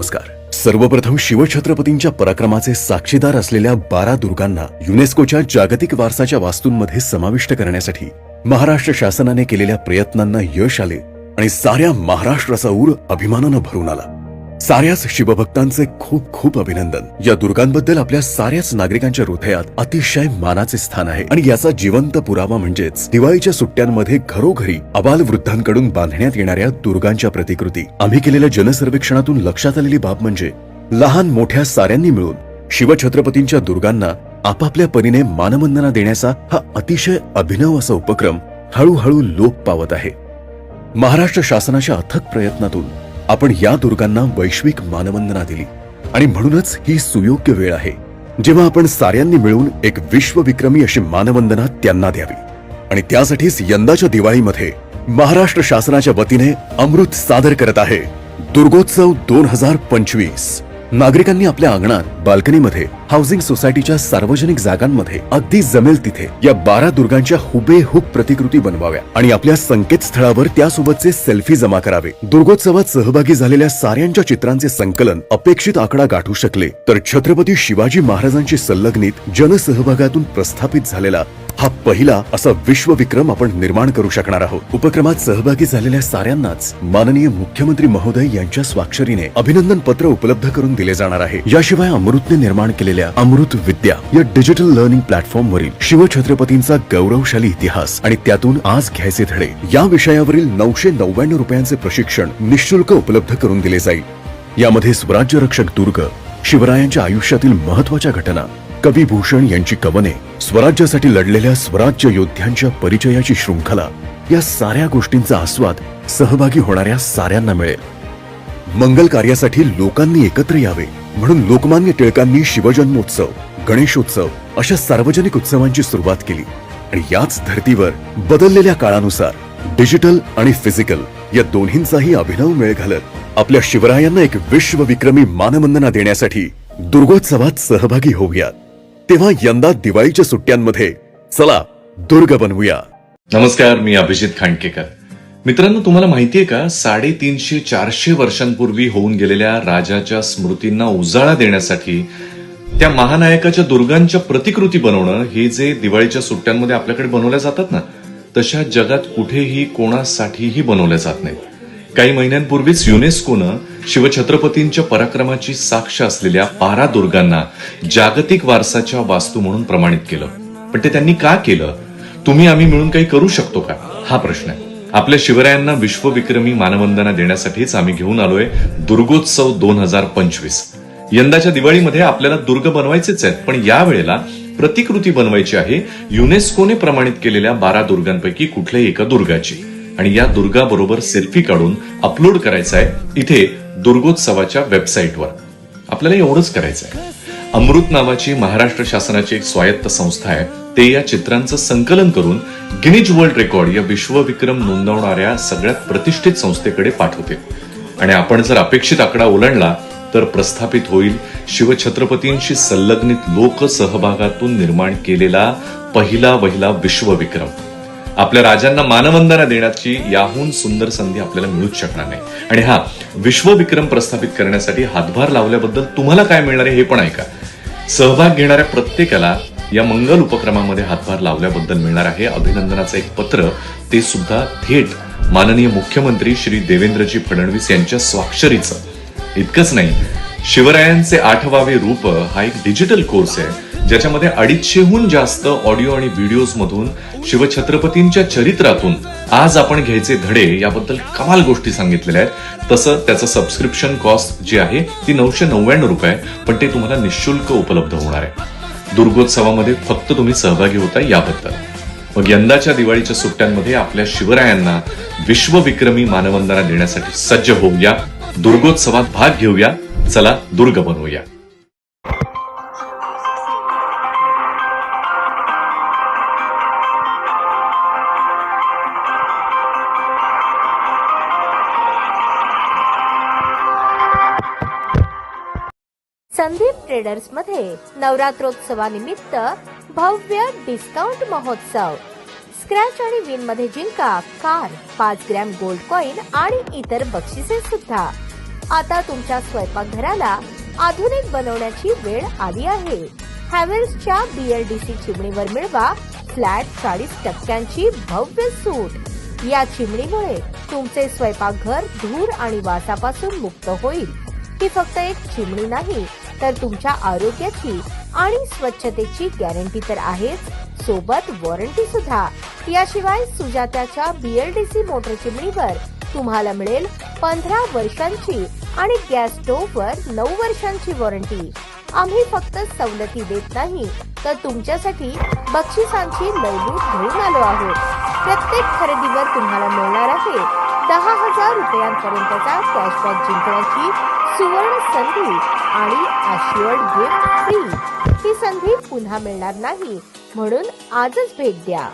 नमस्कार. सर्वप्रथम शिवछत्रपतींच्या पराक्रमाचे साक्षीदार असलेल्या बारा दुर्गांना युनेस्कोच्या जागतिक वारसाच्या वास्तूंमध्ये समाविष्ट करण्यासाठी महाराष्ट्र शासनाने केलेल्या प्रयत्नांना यश आले आणि साऱ्या महाराष्ट्राचा ऊर अभिमानानं भरून आला. साऱ्याच शिवभक्तांचे खूप खूप अभिनंदन. या दुर्गांबद्दल आपल्या साऱ्याच नागरिकांच्या हृदयात अतिशय मानाचे स्थान आहे. आणि याचा जिवंत पुरावा म्हणजेच दिवाळीच्या सुट्ट्यांमध्ये घरोघरी अबाल वृद्धांकडून बांधण्यात येणाऱ्या दुर्गांच्या प्रतिकृती. आम्ही केलेल्या जनसर्वेक्षणातून लक्षात आलेली बाब म्हणजे लहान मोठ्या साऱ्यांनी मिळून शिवछत्रपतींच्या दुर्गांना आपापल्या परीने मानवंदना देण्याचा हा अतिशय अभिनव असा उपक्रम हळूहळू लोप पावत आहे. महाराष्ट्र शासनाच्या अथक प्रयत्नातून आपण या दुर्गांना वैश्विक मानवंदना दिली. आणि म्हणूनच ही सुयोग्य वेळ आहे जेव्हा आपण साऱ्यांनी मिळून एक विश्वविक्रमी अशी मानवंदना त्यांना द्यावी. आणि त्यासाठीच यंदाच्या दिवाळीमध्ये महाराष्ट्र शासनाच्या वतीने अमृत सादर करत आहे दुर्गोत्सव दोन हजार पंचवीस. नागरिकांनी आपल्या अंगणात बाल्कनीमध्ये हाऊसिंग सोसायटीच्या सार्वजनिक जागांमध्ये अगदी जमेल तिथे या बारा दुर्गांच्या हुबेहूब प्रतिकृती बनवाव्या आणि आपल्या संकेतस्थळावर त्यासोबतचे सेल्फी जमा करावे. दुर्गोत्सवात सहभागी झालेल्या साऱ्यांच्या चित्रांचे संकलन अपेक्षित आकडा गाठू शकले तर छत्रपती शिवाजी महाराजांची संलग्नित जनसहभागातून प्रस्थापित झालेला हा पहिला असा विश्वविक्रम आपण निर्माण करू शकणार आहोत. उपक्रमात सहभागी झालेल्या साऱ्यांनाच माननीय मुख्यमंत्री महोदय यांच्या स्वाक्षरीने अभिनंदन पत्र उपलब्ध करून दिले जाणार आहे. याशिवाय अमृतने निर्माण केलेल्या अमृत विद्या या डिजिटल लर्निंग प्लॅटफॉर्म वरील शिवछत्रपतींचा गौरवशाली इतिहास आणि त्यातून आज घ्यायचे धडे या विषयावरील नऊशे नव्याण्णव रुपयांचे प्रशिक्षण निशुल्क उपलब्ध करून दिले जाईल. यामध्ये स्वराज्य रक्षक दुर्ग शिवरायांच्या आयुष्यातील महत्त्वाच्या घटना कवी भूषण यांची कवने स्वराज्यासाठी लढलेल्या स्वराज्य योद्ध्यांच्या परिचयाची शृंखला या साऱ्या गोष्टींचा आस्वाद सहभागी होणाऱ्या साऱ्यांना मिळेल. मंगल कार्यासाठी लोकांनी एकत्र यावे म्हणून लोकमान्य टिळकांनी शिवजन्मोत्सव गणेशोत्सव अशा सार्वजनिक उत्सवांची सुरुवात केली आणि याच धर्तीवर बदललेल्या काळानुसार डिजिटल आणि फिजिकल या दोन्हींचाही अभिनव मेळ घालत आपल्या शिवरायांना एक विश्वविक्रमी मानवंदना देण्यासाठी दुर्गोत्सवात सहभागी होऊयात. तेव्हा यंदा दिवाळीच्या सुट्ट्यांमध्ये. चला दुर्ग बनवूया. नमस्कार मी अभिजित खांडकेकर. मित्रांनो तुम्हाला माहितीये का? साडेतीनशे चारशे वर्षांपूर्वी होऊन गेलेल्या राजाच्या स्मृतींना उजाळा देण्यासाठी त्या महानायकाच्या दुर्गांच्या प्रतिकृती बनवणं हे जे दिवाळीच्या सुट्ट्यांमध्ये आपल्याकडे बनवल्या जातात ना तशा जगात कुठेही कोणासाठीही बनवल्या जात नाहीत. काही महिन्यांपूर्वीच युनेस्कोनं शिवछत्रपतींच्या पराक्रमाची साक्ष असलेल्या बारा दुर्गांना जागतिक वारसाच्या वास्तू म्हणून प्रमाणित केलं. पण ते त्यांनी का केलं? तुम्ही आम्ही मिळून काही करू शकतो का? हा प्रश्न आहे. आपल्या शिवरायांना विश्वविक्रमी मानवंदना देण्यासाठीच आम्ही घेऊन आलोय दुर्गोत्सव दोन हजार पंचवीस. यंदाच्या दिवाळीमध्ये आपल्याला दुर्ग बनवायचेच आहेत पण या वेळेला प्रतिकृती बनवायची आहे. युनेस्कोने प्रमाणित केलेल्या बारा दुर्गांपैकी कुठल्याही एका दुर्गाची. आणि या दुर्गाबरोबर सेल्फी काढून अपलोड करायचा आहे इथे दुर्गोत्सवाच्या वेबसाईटवर आपल्याला एवढंच करायचं आहे अमृत नावाची महाराष्ट्र शासनाची एक स्वायत्त संस्था आहे. ते या चित्रांचं संकलन करून गिनीज वर्ल्ड रेकॉर्ड या विश्वविक्रम नोंदवणाऱ्या सगळ्यात प्रतिष्ठित संस्थेकडे पाठवते. आणि आपण जर अपेक्षित आकडा ओलांडला तर प्रस्थापित होईल शिवछत्रपतींशी संलग्नित लोकसहभागातून निर्माण केलेला पहिला वहिला विश्वविक्रम. आपल्या राजांना मानवंदना देण्याची याहून सुंदर संधी आपल्याला मिळूच शकणार नाही. आणि हा विश्वविक्रम प्रस्थापित करण्यासाठी हातभार लावल्याबद्दल तुम्हाला काय मिळणार आहे हे पण ऐका. सहभाग घेणाऱ्या प्रत्येकाला या मंगल उपक्रमामध्ये हातभार लावल्याबद्दल मिळणार आहे. अभिनंदनाचं एक पत्र ते सुद्धा थेट माननीय मुख्यमंत्री श्री देवेंद्रजी फडणवीस यांच्या स्वाक्षरीचं. इतकंच नाही शिवरायांचे आठवावे रूप हा एक डिजिटल कोर्स आहे. ज्याच्यामध्ये अडीचशेहून जास्त ऑडिओ आणि व्हिडिओज मधून शिवछत्रपतींच्या चरित्रातून आज आपण घ्यायचे धडे याबद्दल कमाल गोष्टी सांगितलेल्या आहेत. तसं त्याचं सबस्क्रिप्शन कॉस्ट जी आहे ती नऊशे नव्याण्णव रुपये पण ते तुम्हाला निशुल्क उपलब्ध होणार आहे. दुर्गोत्सवामध्ये फक्त तुम्ही सहभागी होता याबद्दल. मग यंदाच्या दिवाळीच्या सुट्ट्यांमध्ये आपल्या शिवरायांना विश्वविक्रमी मानवंदना देण्यासाठी सज्ज होऊया. दुर्गोत्सवात भाग घेऊया. चला दुर्ग बनवूया. संदीप ट्रेडर्समध्ये नवरात्रोत्सवानिमित्त भव्य डिस्काउंट महोत्सव. स्क्रॅच आणि विनमध्ये जिंका कार पाच ग्रॅम गोल्ड कॉइन आणि इतर बक्षिसे सुद्धा. आता तुमच्या स्वयंपाकघराला आधुनिक बनवण्याची वेळ आली आहे. हॅवेल्सच्या बीएलडीसी चिमणीवर मिळवा फ्लॅट चाळीस टक्क्यांची भव्य सूट. या चिमणीमुळे तुमचे स्वयंपाकघर धूर आणि वासापासून मुक्त होईल. ही फक्त एक चिमणी नाही तर तुमच्या आरोग्याची आणि स्वच्छतेची गॅरंटी तर आहेच. सोबत वॉरंटी सुद्धा. याशिवाय सुजात्याच्या बीएलडीसी मोटर चिमणीवर तुम्हाला मिळेल पंधरा वर्षांची आणि गॅस स्टोव्हवर नऊ वर्षांची वॉरंटी. आम्ही फक्त सवलती देत नाही तर तुमच्यासाठी बक्षिसांची लयलूट घेऊन आलो आहोत. प्रत्येक खरेदीवर तुम्हाला मिळणार आहे दहा हजार रुपयांपर्यंतचा कॅशबॅक जिंकण्याची सुवर्ण संधी आणि आशिवर्ड गिफ्ट फ्री ही संधी पुन्हा मिळणार नाही म्हणून आजच भेट द्या.